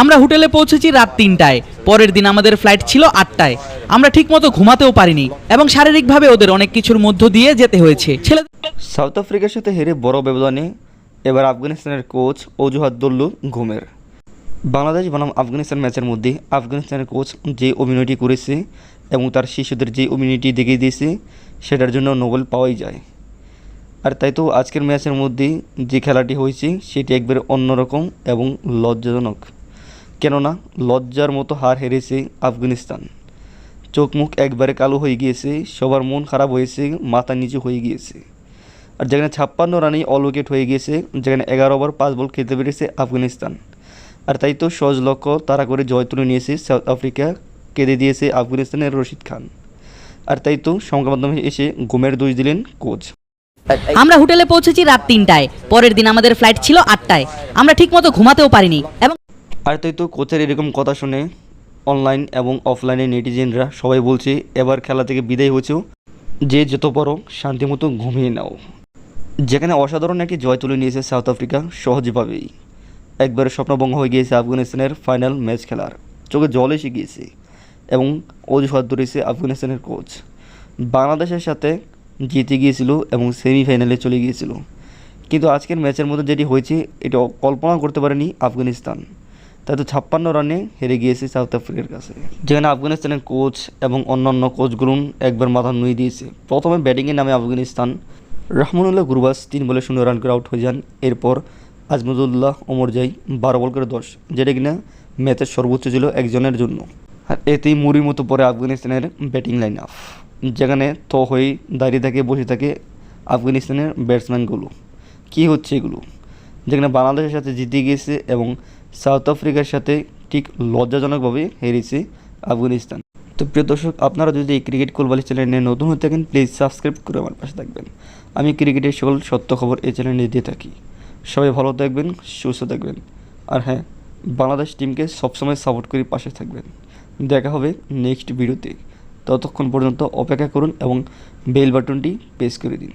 আমরা হোটেলে পৌঁছেছি রাত তিনটায়। পরের দিন আমাদের ফ্লাইট ছিল আটটায়। আমরা ঠিকমতো ঘুমাতেও পারিনি এবং শারীরিকভাবে ওদের অনেক কিছুর মধ্য দিয়ে যেতে হয়েছে। ছেলেদের সাউথ আফ্রিকার সাথে হেরে বড় ব্যবধানে এবার আফগানিস্তানের কোচ অজুহাত ধরল ঘুমের। বাংলাদেশ বনাম আফগানিস্তান ম্যাচের মধ্যে আফগানিস্তানের কোচ যে অভিনয়টি করেছে এবং তার শিশুদের যে অভিনয়টি দেখিয়ে দিয়েছে, সেটার জন্য নোবেল পাওয়াই যায়। আর তাই তো আজকের ম্যাচের মধ্যে যে খেলাটি হয়েছে, সেটি একবারে অন্যরকম এবং লজ্জাজনক। কেননা লজ্জার মতো হার হেরেছে আফগানিস্তান। চোখ মুখ একবারে কালো হয়ে গিয়েছে, সবার মন খারাপ হয়েছে, মাথা নিচু হয়ে গিয়েছে। আর যেখানে ছাপ্পান্ন রানেই অল উইকেট হয়ে গিয়েছে, যেখানে এগারো ওভার পাঁচ বল খেতে পেরেছে আফগানিস্তান। আর তাই তো সহজ লক্ষ্য, তারা করে জয় তুলে নিয়েছে সাউথ আফ্রিকা, কেঁদে দিয়েছে আফগানিস্তানের রশিদ খান। আর তাই তো সংবাদ মাধ্যমে এসে ঘুমের দোষ দিলেন কোচ। আমরা হোটেলে পৌঁছেছি রাত তিনটায়। পরের দিন আমাদের ফ্লাইট ছিল আটটায়। আমরা ঠিকমতো ঘুমাতেও পারিনি এবং আর তাই তো কোচের এরকম কথা শুনে অনলাইন এবং অফলাইনে নেটিজেনরা সবাই বলছে, এবার খেলা থেকে বিদায় হয়েছেও যে যত পারো শান্তিমতো ঘুমিয়ে নাও। যেখানে অসাধারণ একটি জয় তুলে নিয়েছে সাউথ আফ্রিকা সহজভাবেই। একবারে স্বপ্নভঙ্গ হয়ে গিয়েছে আফগানিস্তানের ফাইনাল ম্যাচ খেলার। চোখে জল এসে গিয়েছে এবং অজুহাত ধরেছে আফগানিস্তানের কোচ বাংলাদেশের সাথে জিতে গিয়েছিল এবং সেমিফাইনালে চলে গিয়েছিল। কিন্তু আজকের ম্যাচের মধ্যে যেটি হয়েছে এটা কল্পনা করতে পারেনি আফগানিস্তান। তাই তো ছাপ্পান্ন রানে হেরে গিয়েছে সাউথ আফ্রিকার কাছে। যেখানে আফগানিস্তানের কোচ এবং অন্যান্য কোচগুলো একবার মাথা নুয়ে দিয়েছে। প্রথমে ব্যাটিংয়ে নামে আফগানিস্তান রহমানুল্লাহ গুরবাস তিন বলে শূন্য রান করে আউট হয়ে যান। এরপর আজমদুল্লাহ ওমর যাই বারো বল করে দশ, যেটা কিনা ম্যাচের সর্বোচ্চ ছিল একজনের জন্য। আর এতেই মুড়ির মতো পরে আফগানিস্তানের ব্যাটিং লাইন আপ যেখানে থ হয়ে দাঁড়িয়ে থাকে, বসে থাকে আফগানিস্তানের ব্যাটসম্যানগুলো। কী হচ্ছে এগুলো? যেখানে বাংলাদেশের সাথে জিতে গিয়েছে এবং সাউথ আফ্রিকার সাথে ঠিক লজ্জাজনকভাবে হেরেছে আফগানিস্তান। তো প্রিয় দর্শক, আপনারা যদি এই ক্রিকেট কোলবালি চ্যানেলে নতুন হয়ে থাকেন প্লিজ সাবস্ক্রাইব করে আমার পাশে থাকবেন। আমি ক্রিকেটের সকল সত্য খবর এই চ্যানেলে দিয়ে থাকি। সবাই ভালো থাকবেন, সুস্থ থাকবেন। আর হ্যাঁ বাংলাদেশ টিমকে সবসময় সাপোর্ট করে পাশে থাকবেন। দেখা হবে নেক্সট ভিডিওতে ততক্ষণ পর্যন্ত অপেক্ষা করুন এবং বেল বাটনটি প্রেস করে দিন।